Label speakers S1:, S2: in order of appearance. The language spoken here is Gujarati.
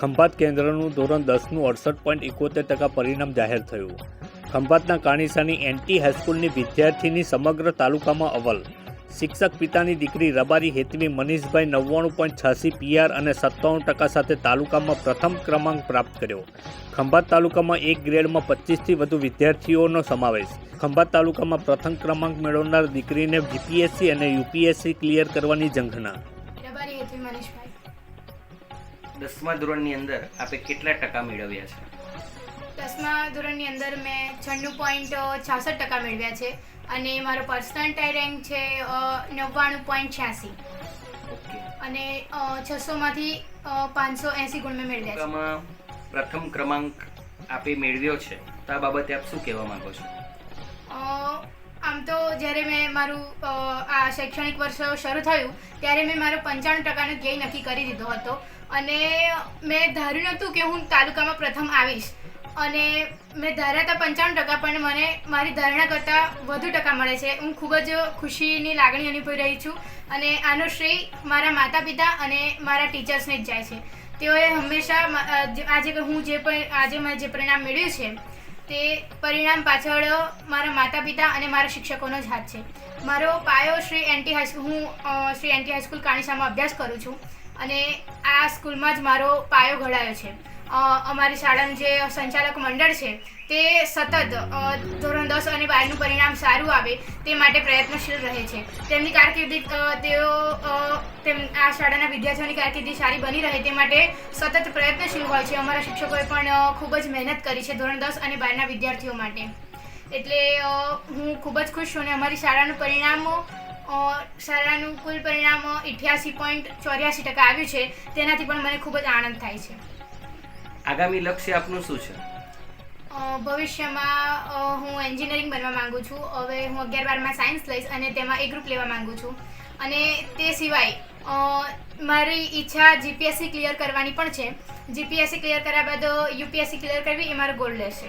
S1: ખંભાત કેન્દ્રનું ધોરણ દસનું અડસઠ પોઈન્ટ એકોતેર ટકા પરિણામ જાહેર થયું. ખંભાતના કાણીસાની એન્ટી હાઈસ્કૂલની વિદ્યાર્થીની સમગ્ર તાલુકામાં અવલ. શિક્ષક પિતાની દીકરી રબારી હેતવી મનીષભાઈ નવ્વાણું પોઈન્ટ છ્યાસી પીઆર અને સત્તાણું ટકા સાથે તાલુકામાં પ્રથમ ક્રમાંક પ્રાપ્ત કર્યો. ખંભાત તાલુકામાં એક ગ્રેડમાં પચીસથી વધુ વિદ્યાર્થીઓનો સમાવેશ. ખંભાત તાલુકામાં પ્રથમ ક્રમાંક મેળવનાર દીકરીને જીપીએસસી અને યુપીએસસી ક્લિયર કરવાની ઝંખના.
S2: દસમા ધોરણની અંદર આપે કેટલા ટકા મેળવ્યા છે?
S3: દસમા ધોરણની અંદર મેં છન્નું પોઈન્ટ છાસઠ ટકા મેળવ્યા છે અને મારો પર્સનટાઇલ રેન્ક છે નવ્વાણું પોઈન્ટ છ્યાસી.
S2: ઓકે.
S3: અને છસોમાંથી પાંચસો એંસી ગુણ મેં મેળવ્યા છે.
S2: પ્રથમ ક્રમાંક આપે મેળવ્યો છે. તો આ બાબતે આપ શું કહેવા માંગો છો?
S3: આમ તો જ્યારે મેં મારું આ શૈક્ષણિક વર્ષ શરૂ થયું, ત્યારે મેં મારો પંચાણું ટકાનો ધ્યેય નક્કી કરી દીધો હતો. અને મેં ધાર્યું નહોતું કે હું તાલુકામાં પ્રથમ આવીશ. અને મેં ધાર્યા હતા પંચાણું ટકા, પણ મને મારી ધારણા કરતાં વધુ ટકા મળે છે. હું ખૂબ જ ખુશીની લાગણી અનુભવી રહી છું. અને આનો શ્રેય મારા માતા પિતા અને મારા ટીચર્સને જ જાય છે. તેઓએ હંમેશા આજે હું જે પણ, આજે મેં જે પરિણામ મેળવ્યું છે તે પરિણામ પાછળ મારા માતા પિતા અને મારા શિક્ષકોનો જ હાથ છે. મારો પાયો શ્રી એનટી હાઈસ્કૂલ હું શ્રી એનટી હાઈસ્કૂલ કાણીસામાં અભ્યાસ કરું છું અને આ સ્કૂલમાં જ મારો પાયો ઘડાયો છે. અમારી શાળાનું જે સંચાલક મંડળ છે, તે સતત ધોરણ દસ અને બારનું પરિણામ સારું આવે તે માટે પ્રયત્નશીલ રહે છે. તેમની કારકિર્દી તેઓ તેમ, આ શાળાના વિદ્યાર્થીઓની કારકિર્દી સારી બની રહે તે માટે સતત પ્રયત્નશીલ હોય છે. અમારા શિક્ષકોએ પણ ખૂબ જ મહેનત કરી છે ધોરણ દસ અને બારના વિદ્યાર્થીઓ માટે. એટલે હું ખૂબ જ ખુશ છું અને અમારી શાળાનું પરિણામ શાળાનું કુલ પરિણામ ઇઠ્યાસી પોઈન્ટ ચોર્યાસી ટકા આવ્યું છે. તેનાથી પણ મને ખૂબ જ આનંદ થાય છે.
S2: આગામી લક્ષ્ય આપનું શું છે?
S3: ભવિષ્યમાં હું એન્જિનિયરિંગ બનવા માંગુ છું. હવે હું અગિયાર બારમાં સાયન્સ લઈશ અને તેમાં એ ગ્રુપ લેવા માંગુ છું. અને તે સિવાય મારી ઈચ્છા જીપીએસસી ક્લિયર કરવાની પણ છે. જીપીએસસી ક્લિયર કર્યા બાદ, યુપીએસસી ક્લિયર કરવી એ મારો ગોલ રહેશે.